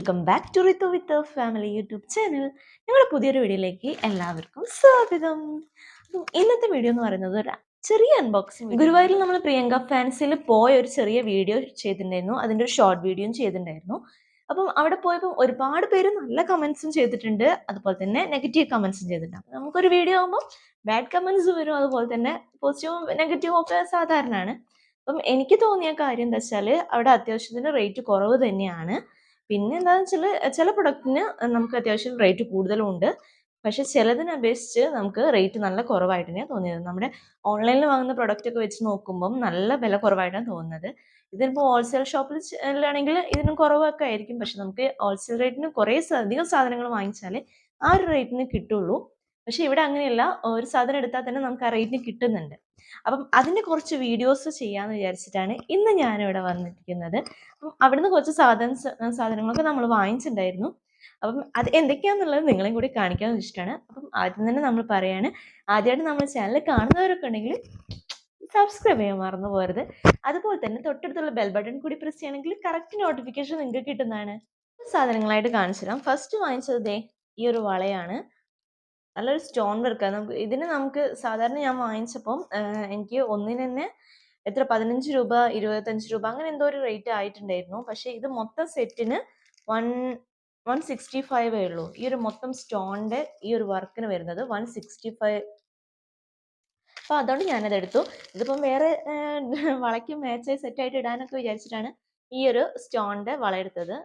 Welcome back to Ritu with family YouTube channel ഞങ്ങളുടെ പുതിയൊരു വീഡിയോയിലേക്ക് എല്ലാവർക്കും സ്വാഗതം. അപ്പം ഇന്നത്തെ വീഡിയോ എന്ന് പറയുന്നത് ഒരു ചെറിയ അൺബോക്സിംഗ് ഗുരുവായൂരിൽ നമ്മൾ പ്രിയങ്ക ഫാൻസിൽ പോയ ഒരു ചെറിയ വീഡിയോ ചെയ്തിട്ടുണ്ടായിരുന്നു. അതിന്റെ ഒരു ഷോർട്ട് വീഡിയോയും ചെയ്തിട്ടുണ്ടായിരുന്നു. അപ്പം അവിടെ പോയപ്പോൾ ഒരുപാട് പേര് നല്ല കമൻസും ചെയ്തിട്ടുണ്ട്. അതുപോലെ തന്നെ നെഗറ്റീവ് കമൻസും ചെയ്തിട്ടുണ്ട്. അപ്പം നമുക്കൊരു വീഡിയോ ആകുമ്പോൾ ബാഡ് കമൻസ് വരും. അതുപോലെ തന്നെ പോസിറ്റീവും നെഗറ്റീവും ഒക്കെ സാധാരണയാണ് അപ്പം എനിക്ക് തോന്നിയ കാര്യം എന്താ വെച്ചാൽ അവിടെ അത്യാവശ്യത്തിന് റേറ്റ് കുറവ് തന്നെയാണ്. പിന്നെ എന്താണെന്ന് വെച്ചാൽ ചില പ്രൊഡക്റ്റിന് നമുക്ക് അത്യാവശ്യം റേറ്റ് കൂടുതലും ഉണ്ട് പക്ഷെ ചിലതിനെ അപേക്ഷിച്ച് നമുക്ക് റേറ്റ് നല്ല കുറവായിട്ട് തന്നെയാണ് തോന്നിയത്. നമ്മുടെ ഓൺലൈനിൽ വാങ്ങുന്ന പ്രൊഡക്റ്റ് ഒക്കെ വെച്ച് നോക്കുമ്പം നല്ല വില കുറവായിട്ടാണ് തോന്നുന്നത്. ഇതിനിപ്പോൾ ഹോൾസെയിൽ ഷോപ്പിൽ ആണെങ്കിൽ ഇതിനും കുറവൊക്കെ ആയിരിക്കും. പക്ഷെ നമുക്ക് ഹോൾസെയിൽ റേറ്റിന് കുറേ അധികം സാധനങ്ങൾ വാങ്ങിച്ചാൽ ആ ഒരു റേറ്റിന് കിട്ടുള്ളൂ. പക്ഷെ ഇവിടെ അങ്ങനെയല്ല. ഒരു സാധനം എടുത്താൽ തന്നെ നമുക്ക് ആ റേറ്റിന് കിട്ടുന്നുണ്ട്. അപ്പം അതിന്റെ കുറച്ച് വീഡിയോസ് ചെയ്യാമെന്ന് വിചാരിച്ചിട്ടാണ് ഇന്ന് ഞാനിവിടെ വന്നിരിക്കുന്നത്. അപ്പം അവിടുന്ന് കുറച്ച് സാധന സാധനങ്ങളൊക്കെ നമ്മൾ വാങ്ങിച്ചിട്ടുണ്ടായിരുന്നു. അപ്പം അത് എന്തൊക്കെയാണെന്നുള്ളത് നിങ്ങളെയും കൂടി കാണിക്കാമെന്ന് വെച്ചിട്ടാണ് അപ്പം ആദ്യം തന്നെ നമ്മൾ പറയാണ് ആദ്യമായിട്ട് നമ്മൾ ചാനൽ കാണുന്നവരൊക്കെ ഉണ്ടെങ്കിൽ സബ്സ്ക്രൈബ് ചെയ്യാൻ മറന്നു പോകരുത്. അതുപോലെ തന്നെ തൊട്ടടുത്തുള്ള ബെൽ ബട്ടൺ കൂടി പ്രസ് ചെയ്യണമെങ്കിൽ കറക്റ്റ് നോട്ടിഫിക്കേഷൻ നിങ്ങൾക്ക് കിട്ടുന്നതാണ്. സാധനങ്ങളായിട്ട് കാണിച്ചു തരാം ഫസ്റ്റ് വാങ്ങിച്ചത് ഈ ഒരു വളയാണ്. നല്ലൊരു സ്റ്റോൺ വർക്കാണ് നമുക്ക് ഇതിന് നമുക്ക് സാധാരണ ഞാൻ വാങ്ങിച്ചപ്പം എനിക്ക് ഒന്നിന് തന്നെ എത്ര പതിനഞ്ച് രൂപ ഇരുപത്തഞ്ച് രൂപ അങ്ങനെ എന്തോ ഒരു റേറ്റ് ആയിട്ടുണ്ടായിരുന്നു. പക്ഷേ ഇത് മൊത്തം സെറ്റിന് വൺ വൺ സിക്സ്റ്റി ഫൈവേ ഉള്ളൂ. ഈ ഒരു മൊത്തം സ്റ്റോണിന്റെ ഈ ഒരു വർക്കിന് വരുന്നത് വൺ സിക്സ്റ്റി ഫൈവ് അപ്പോൾ അതുകൊണ്ട് ഞാനത് എടുത്തു. ഇതിപ്പം വേറെ വളയ്ക്ക് മാച്ചായി സെറ്റായിട്ട് ഇടാനൊക്കെ വിചാരിച്ചിട്ടാണ് ഈ ഒരു സ്റ്റോണിന്റെ വള എടുത്തത്.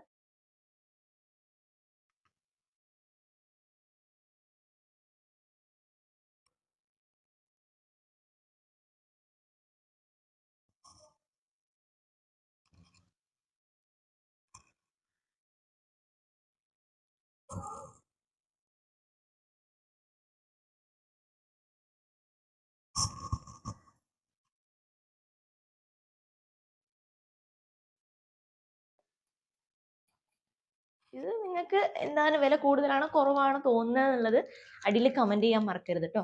ഇത് നിങ്ങൾക്ക് എന്താണ് വില കൂടുതലാണോ കുറവാണോ തോന്നുന്നത് എന്നുള്ളത് അടിയിൽ കമന്റ് ചെയ്യാൻ മറക്കരുത് കേട്ടോ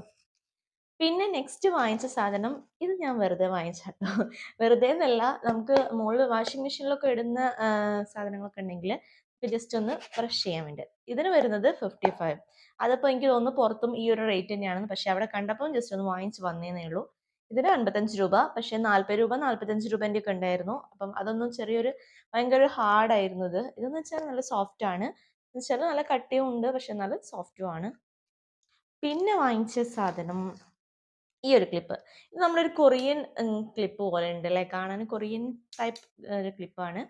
പിന്നെ നെക്സ്റ്റ് വാങ്ങിച്ച സാധനം ഇത് ഞാൻ വെറുതെ വാങ്ങിച്ചാട്ടോ വെറുതെ എന്നല്ല നമുക്ക് മുകളിൽ വാഷിംഗ് മെഷീനിലൊക്കെ ഇടുന്ന സാധനങ്ങളൊക്കെ ഉണ്ടെങ്കിൽ ജസ്റ്റ് ഒന്ന് ബ്രഷ് ചെയ്യാൻ വേണ്ടി. ഇതിന് വരുന്നത് ഫിഫ്റ്റി ഫൈവ് അതിപ്പോൾ എനിക്ക് തോന്നുന്നു പുറത്തും ഈ ഒരു റേറ്റ് തന്നെയാണ് പക്ഷെ അവിടെ കണ്ടപ്പോൾ ജസ്റ്റ് ഒന്ന് വാങ്ങിച്ച് വന്നേന്നേ ഉള്ളൂ. ഇതിന് അൻപത്തഞ്ച് രൂപ. പക്ഷേ നാൽപ്പത് രൂപ നാൽപ്പത്തഞ്ച് രൂപേന്റെ ഒക്കെ ഉണ്ടായിരുന്നു. അപ്പം അതൊന്നും ചെറിയൊരു ഭയങ്കര ഹാർഡ് ആയിരുന്നു ഇത്. ഇതെന്ന് വെച്ചാൽ നല്ല സോഫ്റ്റ് ആണ്. എന്ന് വെച്ചാൽ നല്ല കട്ടിയും ഉണ്ട്. പക്ഷെ നല്ല സോഫ്റ്റും ആണ്. പിന്നെ വാങ്ങിച്ച സാധനം ഈ ഒരു ക്ലിപ്പ് ഇത് നമ്മളൊരു കൊറിയൻ ക്ലിപ്പ് പോലെ ഉണ്ട് അല്ലേ? കാണാൻ കൊറിയൻ ടൈപ്പ് ഒരു ക്ലിപ്പാണ്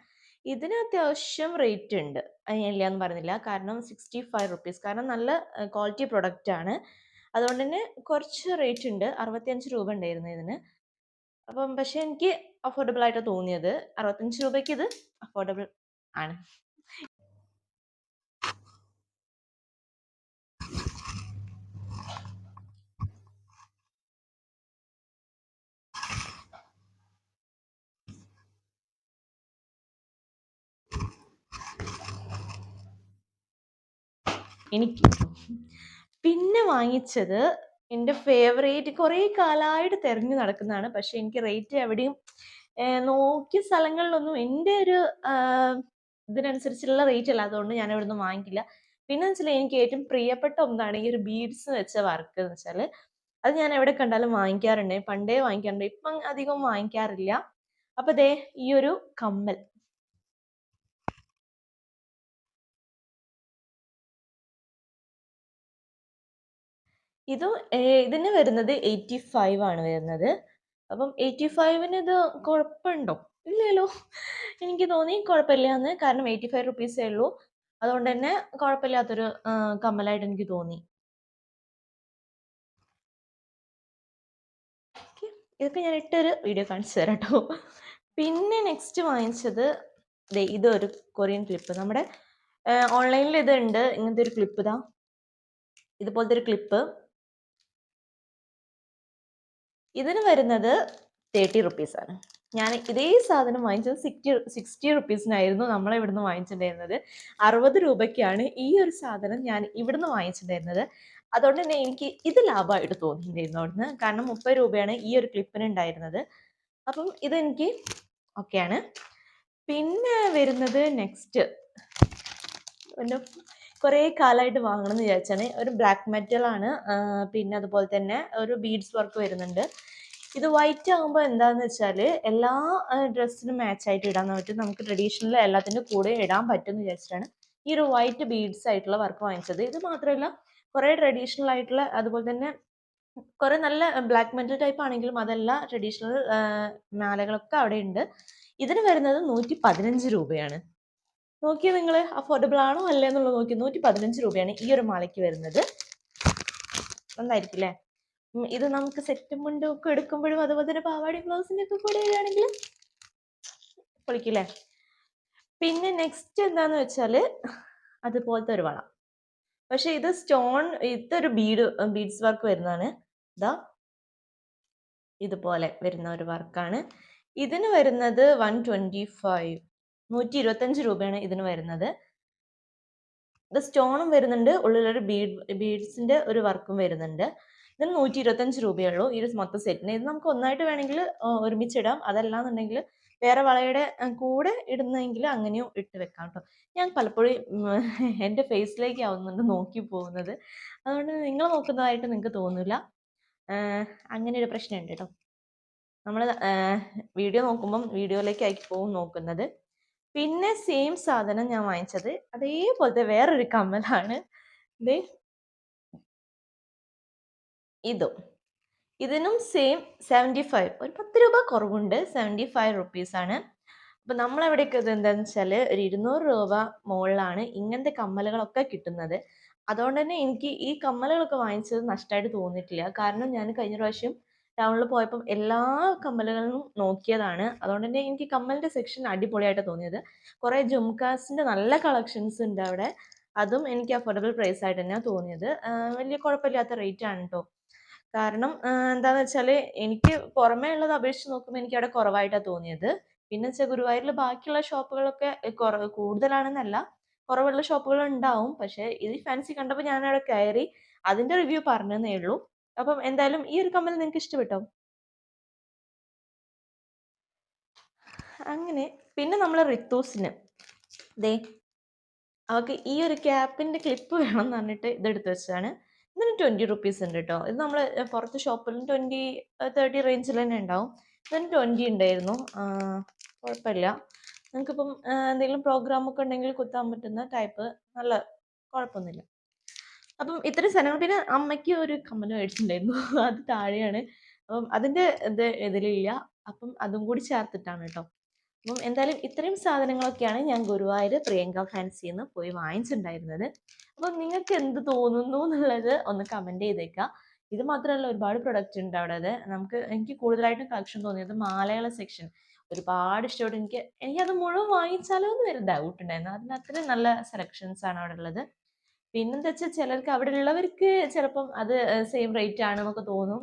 ഇതിന് അത്യാവശ്യം റേറ്റ് ഉണ്ട്. ഇല്ല എന്ന് പറയുന്നില്ല കാരണം സിക്സ്റ്റി ഫൈവ് റുപ്പീസ് കാരണം നല്ല ക്വാളിറ്റി പ്രൊഡക്റ്റ് ആണ്. അതുകൊണ്ട് തന്നെ കുറച്ച് റേറ്റ് ഉണ്ട്. അറുപത്തിയഞ്ച് രൂപ ഉണ്ടായിരുന്നു ഇതിന്. അപ്പം പക്ഷെ എനിക്ക് അഫോർഡബിൾ ആയിട്ട് തോന്നിയത്. അറുപത്തഞ്ച് രൂപയ്ക്ക് ഇത് അഫോർഡബിൾ ആണ്. എനിക്ക് പിന്നെ വാങ്ങിച്ചത് എന്റെ ഫേവറേറ്റ് കുറേ കാലമായിട്ട് തിരഞ്ഞു നടക്കുന്നതാണ്. പക്ഷെ എനിക്ക് റേറ്റ് എവിടെയും നോക്കിയ സ്ഥലങ്ങളിലൊന്നും എന്റെ ഒരു ഇതിനനുസരിച്ചുള്ള റേറ്റ് അല്ല. അതുകൊണ്ട് ഞാൻ ഇവിടുന്ന് വാങ്ങിക്കില്ല. പിന്നെ വെച്ചാൽ എനിക്ക് ഏറ്റവും പ്രിയപ്പെട്ട ഒന്നാണ് ഈ ഒരു ബീഡ്സ് വെച്ച വർക്ക് എന്ന് വെച്ചാൽ അത് ഞാൻ എവിടെ കണ്ടാലും വാങ്ങിക്കാറുണ്ട്. പണ്ടേ വാങ്ങിക്കാറുണ്ട്. ഇപ്പം അധികം വാങ്ങിക്കാറില്ല. അപ്പം ദേ ഈ ഒരു കമ്മൽ. ഇത് ഇതിന് വരുന്നത് എയ്റ്റി ഫൈവ് ആണ് വരുന്നത്. അപ്പം എയ്റ്റി ഫൈവിന് ഇത് കുഴപ്പമുണ്ടോ? ഇല്ലല്ലോ. എനിക്ക് തോന്നി കുഴപ്പമില്ല എന്ന് കാരണം എയ്റ്റി ഫൈവ് റുപ്പീസേ ഉള്ളൂ. അതുകൊണ്ട് തന്നെ കുഴപ്പമില്ലാത്തൊരു കമ്മലായിട്ട് എനിക്ക് തോന്നി. ഇതൊക്കെ ഞാൻ ഇട്ടൊരു വീഡിയോ കാണിച്ചു തരാം കേട്ടോ പിന്നെ നെക്സ്റ്റ് വാങ്ങിച്ചത് ഇതൊരു കൊറിയൻ ക്ലിപ്പ് നമ്മുടെ ഓൺലൈനിൽ ഇതുണ്ട്. ഇങ്ങനത്തെ ഒരു ക്ലിപ്പ് ഇതാ. ഇതുപോലത്തെ ഒരു ക്ലിപ്പ് ഇതിന് വരുന്നത് തേർട്ടി റുപ്പീസാണ് ഞാൻ ഇതേ സാധനം വാങ്ങിച്ചത് സിക്സ്റ്റി സിക്സ്റ്റി റുപ്പീസിനായിരുന്നു നമ്മളെ ഇവിടുന്ന് വാങ്ങിച്ചിട്ടുണ്ടായിരുന്നത്. അറുപത് രൂപയ്ക്കാണ് ഈ ഒരു സാധനം ഞാൻ ഇവിടുന്ന് വാങ്ങിച്ചിട്ടുണ്ടായിരുന്നത്. അതുകൊണ്ട് തന്നെ എനിക്ക് ഇത് ലാഭമായിട്ട് തോന്നിയിട്ടുണ്ടായിരുന്നു അവിടുന്ന്. കാരണം മുപ്പത് രൂപയാണ് ഈ ഒരു ക്ലിപ്പിന് ഉണ്ടായിരുന്നത്. അപ്പം ഇതെനിക്ക് ഓക്കെയാണ് പിന്നെ വരുന്നത് നെക്സ്റ്റ് കുറേ കാലമായിട്ട് വാങ്ങണം എന്ന് വിചാരിച്ചാണ്. ഒരു ബ്ലാക്ക് മെറ്റൽ ആണ്. പിന്നെ അതുപോലെ തന്നെ ഒരു ബീഡ്സ് വർക്ക് വരുന്നുണ്ട്. ഇത് വൈറ്റ് ആകുമ്പോൾ എന്താണെന്ന് വെച്ചാൽ എല്ലാ ഡ്രസ്സിനും മാച്ച് ആയിട്ട് ഇടാൻ പറ്റും നമുക്ക് ട്രഡീഷണൽ എല്ലാത്തിന്റെ കൂടെ ഇടാൻ പറ്റും എന്ന് വിചാരിച്ചിട്ടാണ് ഈ ഒരു വൈറ്റ് ബീഡ്സ് ആയിട്ടുള്ള വർക്ക് വാങ്ങിച്ചത്. ഇത് മാത്രമല്ല കുറേ ട്രഡീഷണൽ ആയിട്ടുള്ള അതുപോലെ തന്നെ കുറേ നല്ല ബ്ലാക്ക് മെറ്റൽ ടൈപ്പ് ആണെങ്കിലും അതെല്ലാം ട്രഡീഷണൽ മാലകളൊക്കെ അവിടെ ഉണ്ട്. ഇതിന് വരുന്നത് നൂറ്റി പതിനഞ്ച് രൂപയാണ്. നോക്കിയാൽ നിങ്ങൾ അഫോർഡബിൾ ആണോ അല്ലേ എന്നുള്ളത് നോക്കി നൂറ്റി പതിനഞ്ച് രൂപയാണ് ഈ ഒരു മാലയ്ക്ക് വരുന്നത്. നന്നായിരിക്കില്ലേ? ഇത് നമുക്ക് സെറ്റും മുണ്ടും ഒക്കെ എടുക്കുമ്പോഴും അതുപോലെ തന്നെ പാവാടി ബ്ലൗസിന്റെ ഒക്കെ കൂടെ വരികയാണെങ്കിൽ പൊളിക്കില്ലേ? പിന്നെ നെക്സ്റ്റ് എന്താന്ന് വെച്ചാൽ അതുപോലത്തെ ഒരു വള. പക്ഷെ ഇത് സ്റ്റോൺ ഇതൊരു ബീഡ് ബീഡ്സ് വർക്ക് വരുന്നതാണ്. ഇതാ ഇതുപോലെ വരുന്ന ഒരു വർക്കാണ് ഇതിന് വരുന്നത് വൺ ട്വന്റി ഫൈവ് നൂറ്റി ഇരുപത്തഞ്ച് രൂപയാണ് ഇതിന് വരുന്നത്. ഇത് സ്റ്റോണും വരുന്നുണ്ട്. ഉള്ളിലൊരു ബീഡ് ബീഡ്സിന്റെ ഒരു വർക്കും വരുന്നുണ്ട്. ഇതിന് നൂറ്റി ഇരുപത്തഞ്ച് രൂപയുള്ളൂ ഈ ഒരു മൊത്തം സെറ്റിന് ഇത് നമുക്ക് ഒന്നായിട്ട് വേണമെങ്കിൽ ഒരുമിച്ചിടാം അതല്ലാന്നുണ്ടെങ്കിൽ വേറെ വളയുടെ കൂടെ ഇടുന്നെങ്കിൽ അങ്ങനെയും ഇട്ട് വെക്കാം കേട്ടോ ഞാൻ പലപ്പോഴും എന്റെ ഫേസിലേക്ക് ആവുന്നുണ്ട് നോക്കി പോകുന്നത്. അതുകൊണ്ട് നിങ്ങൾ നോക്കുന്നതായിട്ട് നിങ്ങൾക്ക് തോന്നില്ല അങ്ങനെ ഒരു പ്രശ്നമുണ്ട് കേട്ടോ നമ്മൾ വീഡിയോ നോക്കുമ്പം വീഡിയോയിലേക്ക് പോകും നോക്കുന്നത്. പിന്നെ സെയിം സാധനം ഞാൻ വാങ്ങിച്ചത്. അതേപോലത്തെ വേറൊരു കമ്മലാണ്. ഇത് ഇതും. ഇതിനും സെയിം സെവന്റി ഫൈവ് ഒരു പത്ത് രൂപ കുറവുണ്ട്. സെവന്റി ഫൈവ് റുപ്പീസാണ് അപ്പോൾ നമ്മളെവിടെയൊക്കെ ഇത് എന്താണെന്ന് വെച്ചാൽ ഒരു ഇരുന്നൂറ് രൂപ മുകളിലാണ് ഇങ്ങനത്തെ കമ്മലുകളൊക്കെ കിട്ടുന്നത്. അതുകൊണ്ട് തന്നെ എനിക്ക് ഈ കമ്മലുകളൊക്കെ വാങ്ങിച്ചത് നഷ്ടമായിട്ട് തോന്നിയിട്ടില്ല. കാരണം ഞാൻ കഴിഞ്ഞ പ്രാവശ്യം ടൗണിൽ പോയപ്പം എല്ലാ കമ്മലുകളും നോക്കിയതാണ്. അതുകൊണ്ട് തന്നെ എനിക്ക് കമ്മലിന്റെ സെക്ഷൻ അടിപൊളിയായിട്ട് തോന്നിയത്. കുറേ ജുംകാസിന്റെ നല്ല കളക്ഷൻസ് ഉണ്ട് അവിടെ. അതും എനിക്ക് അഫോർഡബിൾ പ്രൈസ് ആയിട്ട് തന്നെയാണ് തോന്നിയത്. വലിയ കുഴപ്പമില്ലാത്ത റേറ്റ് ആണ് കേട്ടോ കാരണം എന്താണെന്ന് വെച്ചാൽ എനിക്ക് പുറമേ ഉള്ളത് അപേക്ഷിച്ച് നോക്കുമ്പോൾ എനിക്ക് അവിടെ കുറവായിട്ടാണ് തോന്നിയത്. പിന്നെ വെച്ചാൽ ഗുരുവായൂരിൽ ബാക്കിയുള്ള ഷോപ്പുകളൊക്കെ കുറവ് കൂടുതലാണെന്നല്ല കുറവുള്ള ഷോപ്പുകൾ ഉണ്ടാവും. പക്ഷേ ഇത് ഫാൻസി കണ്ടപ്പോൾ ഞാൻ അവിടെ കയറി അതിന്റെ റിവ്യൂ പറഞ്ഞതേ ഉള്ളൂ. അപ്പം എന്തായാലും ഈ ഒരു കമ്മൽ നിങ്ങൾക്ക് ഇഷ്ടപ്പെട്ടോ? അങ്ങനെ പിന്നെ നമ്മൾ റിത്തൂസിന്. ദേ അവൾക്ക് ഈ ഒരു ക്യാപ്പിന്റെ ക്ലിപ്പ് വേണം എന്ന് പറഞ്ഞിട്ട് ഇതെടുത്ത് വെച്ചതാണ്. ഇതിന് ട്വന്റി റുപ്പീസ് ഉണ്ട് കേട്ടോ ഇത് നമ്മൾ പുറത്ത് ഷോപ്പിലും ട്വന്റി തേർട്ടി റേഞ്ചിൽ തന്നെ ഉണ്ടാവും. ഇതിന് ട്വന്റി ഉണ്ടായിരുന്നു. കുഴപ്പമില്ല. നിങ്ങൾക്കിപ്പം എന്തെങ്കിലും പ്രോഗ്രാമൊക്കെ ഉണ്ടെങ്കിൽ കുത്താൻ പറ്റുന്ന ടൈപ്പ് നല്ല കുഴപ്പമൊന്നുമില്ല. അപ്പം ഇത്തരം സ്ഥലങ്ങൾ പിന്നെ അമ്മയ്ക്ക് ഒരു കമ്മൽ മേടിച്ചിട്ടുണ്ടായിരുന്നു. അത് താഴെയാണ്. അപ്പം അതിന്റെ ഇത് ഇതിലില്ല. അപ്പം അതും കൂടി ചേർത്തിട്ടാണ് കേട്ടോ. അപ്പം എന്തായാലും ഇത്രയും സാധനങ്ങളൊക്കെയാണ് ഞാൻ ഗുരുവായൂർ പ്രിയങ്ക ഫാൻസിയിൽ നിന്ന് പോയി വാങ്ങിച്ചിട്ടുണ്ടായിരുന്നത്. അപ്പം നിങ്ങൾക്ക് എന്ത് തോന്നുന്നു എന്നുള്ളത് ഒന്ന് കമന്റ് ചെയ്തേക്കുക. ഇത് മാത്രമല്ല ഒരുപാട് പ്രൊഡക്റ്റ് ഉണ്ട് അവിടെ. നമുക്ക് എനിക്ക് കൂടുതലായിട്ടും കളക്ഷൻ തോന്നിയത് മാലയാള സെക്ഷൻ ഒരുപാട് ഇഷ്ടപ്പെട്ടു. എനിക്ക് എനിക്കത് മുഴുവൻ വാങ്ങിച്ചാലോ എന്ന് വരും ഡൗട്ട് ഉണ്ടായിരുന്നു. അതിന് അത്രയും നല്ല സെലക്ഷൻസ് ആണ് അവിടെ ഉള്ളത്. പിന്നെന്താ വെച്ചാൽ ചിലർക്ക് അവിടെ ഉള്ളവർക്ക് ചിലപ്പം അത് സെയിം റേറ്റ് ആണ് നമുക്ക് തോന്നും.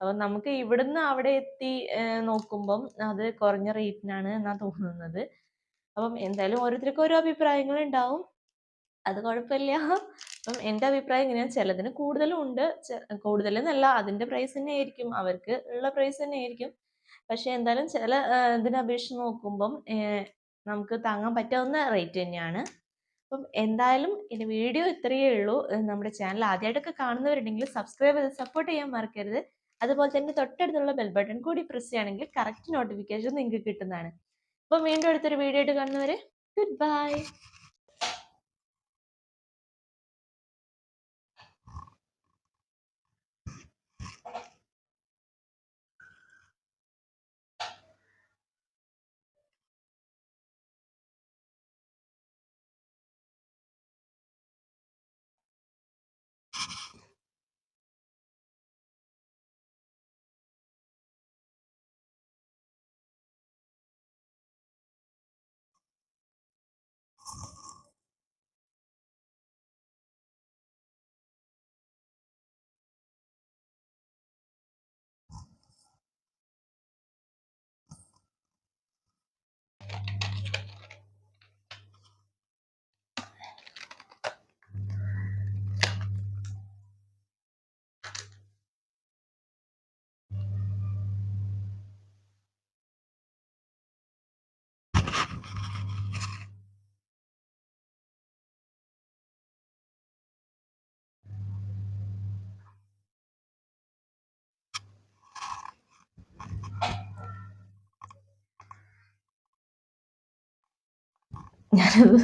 അപ്പം നമുക്ക് ഇവിടുന്ന് അവിടെ എത്തി നോക്കുമ്പം അത് കുറഞ്ഞ റേറ്റിനാണ് എന്നാണ് തോന്നുന്നത്. അപ്പം എന്തായാലും ഓരോരുത്തർക്കും ഓരോ അഭിപ്രായങ്ങൾ ഉണ്ടാവും. അത് കുഴപ്പമില്ല. അപ്പം എന്റെ അഭിപ്രായം ഇങ്ങനെയാണ് ചിലതിന് കൂടുതലും ഉണ്ട്. കൂടുതലെന്നല്ല അതിന്റെ പ്രൈസ് തന്നെ ആയിരിക്കും അവർക്ക് ഉള്ള പ്രൈസ് തന്നെ ആയിരിക്കും പക്ഷെ എന്തായാലും ചില ഇതിനെ അപേക്ഷിച്ച് നോക്കുമ്പം നമുക്ക് താങ്ങാൻ പറ്റാവുന്ന റേറ്റ് തന്നെയാണ്. അപ്പം എന്തായാലും എന്റെ വീഡിയോ ഇത്രയേ ഉള്ളൂ. നമ്മുടെ ചാനൽ ആദ്യമായിട്ടൊക്കെ കാണുന്നവരുണ്ടെങ്കിൽ സബ്സ്ക്രൈബ് ചെയ്ത് സപ്പോർട്ട് ചെയ്യാൻ മറക്കരുത്. അതുപോലെ തന്നെ തൊട്ടടുത്തുള്ള ബെൽ ബട്ടൺ കൂടി പ്രസ് ചെയ്യുകയാണെങ്കിൽ കറക്റ്റ് നോട്ടിഫിക്കേഷൻ നിങ്ങൾക്ക് കിട്ടുന്നതാണ്. അപ്പം വീണ്ടും അടുത്തൊരു വീഡിയോ ആയിട്ട് കാണുന്നവരെ ഗുഡ് ബൈ ഞാനത്